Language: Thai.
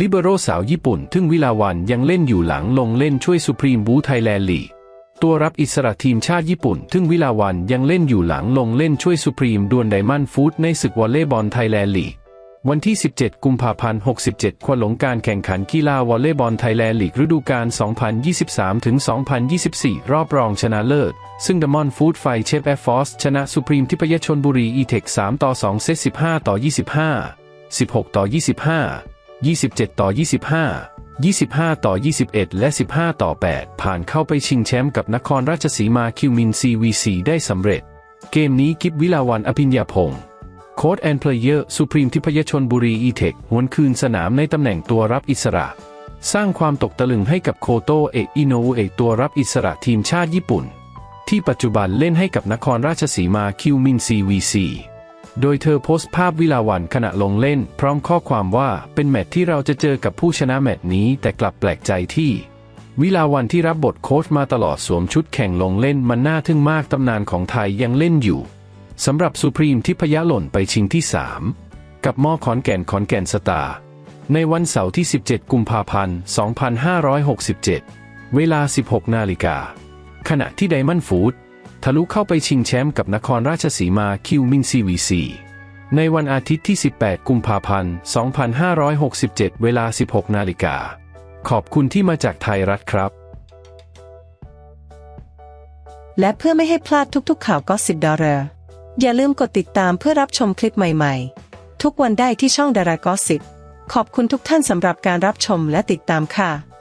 ลิเบโรสาวญี่ปุ่นทึ่งวิลาวันยังเล่นอยู่หลังลงเล่นช่วยสุพรีมบูไทยแลนด์ลีตัวรับอิสระทีมชาติญี่ปุ่นทึ่งวิลาวันยังเล่นอยู่หลังลงเล่นช่วยสุพรีมดวลไดมอนด์ฟูดในศึกวอลเลย์บอลไทยแลนด์ลีกวันที่ 17 กุมภาพันธ์ 67 ควันหลงการแข่งขันกีฬาวอลเลย์บอลไทยแลนด์ลีกฤดูกาล 2023-2024 รอบรองชนะเลิศ ซึ่งดมอนฟูดไฟเชฟแอร์ฟอสชนะสุพรีมทิพยชนบุรีอีเทค 3 ต่อ 2 เซต 15 ต่อ 25 16 ต่อ 25 27 ต่อ 25 25 ต่อ 21 และ 15 ต่อ 8 ผ่านเข้าไปชิงแชมป์กับนครราชสีมาคิวมิน CVC ได้สำเร็จ เกมนี้กิฟวิลาวันอภิญญาพงศ์โค้ดแอนเพลเยอร์สุพรีมทิพยชนบุรีอีเทคหวนคืนสนามในตำแหน่งตัวรับอิสระ สร้างความตกตะลึงให้กับโคโตเอะอิโนเอะตัวรับอิสระทีมชาติญี่ปุ่น ที่ปัจจุบันเล่นให้กับนครราชสีมาคิวมิน CVC โดยเธอโพสต์ภาพวิลาวันขณะลงเล่น พร้อมข้อความว่าเป็นแมตช์ที่เราจะเจอกับผู้ชนะแมตช์นี้ แต่กลับแปลกใจที่ วิลาวันที่รับบทโค้ชมาตลอดสวมชุดแข่งลงเล่นมันน่าทึ่งมากตำนานของไทยยังเล่นอยู่สำหรับสุพรีมที่พยะหล่นไปชิงที่ 3 กับมอขอนแก่นขอนแก่นสตาร์ในวันเสาร์ที่ 17 กุมภาพันธ์ 2567 เวลา 16 นาฬิกา ขณะที่ไดมอนด์ฟูด ทะลุเข้าไปชิงแชมป์กับนครราชสีมาคิวมินซีวีซีในวันอาทิตย์ที่ 18 กุมภาพันธ์ 2567 เวลา 16 นาฬิกา ขอบคุณที่มาจากไทยรัฐครับ และเพื่อไม่ให้พลาดทุกๆข่าวก็สิบดอลอย่าลืมกดติดตามเพื่อรับชมคลิปใหม่ๆ ทุกวันได้ที่ช่องดารากอสิบขอบคุณทุกท่านสำหรับการรับชมและติดตามค่ะ